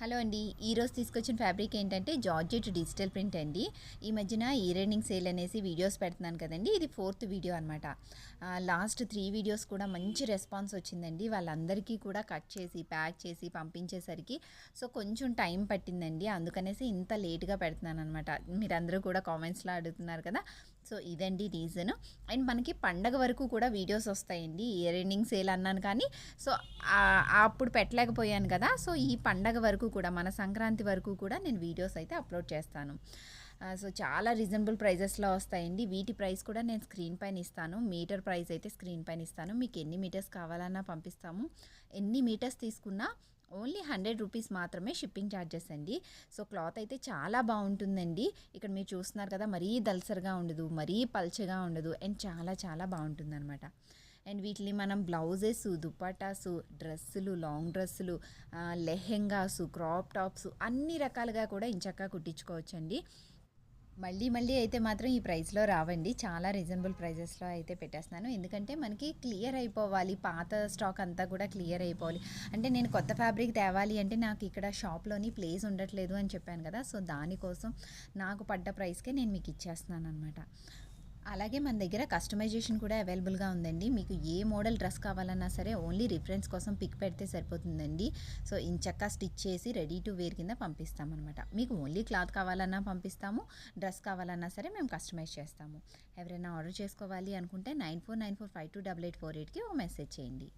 Hello అండి. ఈరోజు తీసుకొచ్చిన ఫ్యాబ్రిక్ ఏంటంటే జార్జెట్ డిజిటల్ ప్రింట్ అండి. ఈ మధ్యన ఇయర్ సేల్ అనేసి వీడియోస్ పెడుతున్నాను కదండి. ఇది ఫోర్త్ వీడియో అనమాట లాస్ట్ త్రీ వీడియోస్ కూడా మంచి రెస్పాన్స్ వచ్చిందండి. వాళ్ళందరికీ కూడా కట్ చేసి ప్యాక్ చేసి పంపించేసరికి సో కొంచెం టైం పట్టిందండి. అందుకనేసి ఇంత లేట్గా పెడుతున్నాను అనమాట మీరందరూ కూడా కామెంట్స్లో అడుగుతున్నారు కదా. సో ఇదండి రీజన్ అండ్ మనకి పండగ వరకు కూడా వీడియోస్ వస్తాయండి. ఇయర్ ఎండింగ్ సేల్ అన్నాను కానీ సో అప్పుడు పెట్టలేకపోయాను కదా. సో ఈ పండగ వరకు కూడా మన సంక్రాంతి వరకు కూడా నేను వీడియోస్ అయితే అప్లోడ్ చేస్తాను. సో చాలా రీజనబుల్ ప్రైజెస్లో వస్తాయండి. వీటి ప్రైస్ కూడా నేను స్క్రీన్ పైన ఇస్తాను. మీటర్ ప్రైస్ అయితే స్క్రీన్ పైన ఇస్తాను. మీకు ఎన్ని మీటర్స్ కావాలన్నా పంపిస్తాము. ఎన్ని మీటర్స్ తీసుకున్నా ఓన్లీ హండ్రెడ్ రూపీస్ మాత్రమే షిప్పింగ్ ఛార్జెస్ అండి. సో క్లాత్ అయితే చాలా బాగుంటుందండి. ఇక్కడ మీరు చూస్తున్నారు కదా మరీ దల్సర్గా ఉండదు మరీ పల్చగా ఉండదు అండ్ చాలా చాలా బాగుంటుంది అండ్ వీటిని మనం బ్లౌజెస్ దుపట్టాసు డ్రెస్సులు లాంగ్ డ్రెస్సులు లెహెంగాసు క్రాప్ టాప్స్ అన్ని రకాలుగా కూడా ఇంచక్కా కుట్టించుకోవచ్చండి. మళ్ళీ మళ్ళీ అయితే మాత్రం ఈ ప్రైస్లో రావండి. చాలా రీజనబుల్ ప్రైజెస్లో అయితే పెట్టేస్తున్నాను. ఎందుకంటే మనకి క్లియర్ అయిపోవాలి. పాత స్టాక్ అంతా కూడా క్లియర్ అయిపోవాలి. అంటే నేను కొత్త ఫ్యాబ్రిక్ తేవాలి అంటే నాకు ఇక్కడ షాప్లోని ప్లేస్ ఉండట్లేదు అని చెప్పాను కదా. సో దానికోసం నాకు పడ్డ ప్రైస్కే నేను మీకు ఇచ్చేస్తున్నాను అనమాట అలాగే మన దగ్గర కస్టమైజేషన్ కూడా అవైలబుల్గా ఉందండి. మీకు ఏ మోడల్ డ్రెస్ కావాలన్నా సరే ఓన్లీ రిఫరెన్స్ కోసం పిక్ పెడితే సరిపోతుందండి. సో ఇంచక్క స్టిచ్ చేసి రెడీ టు వేర్ కింద పంపిస్తామన్నమాట. మీకు ఓన్లీ క్లాత్ కావాలన్నా పంపిస్తాము డ్రెస్ కావాలన్నా సరే మేము కస్టమైజ్ చేస్తాము. ఎవరైనా ఆర్డర్ చేసుకోవాలి అనుకుంటే nine four nine four five two double eight four ఎయిట్కి ఒక మెసేజ్ చేయండి.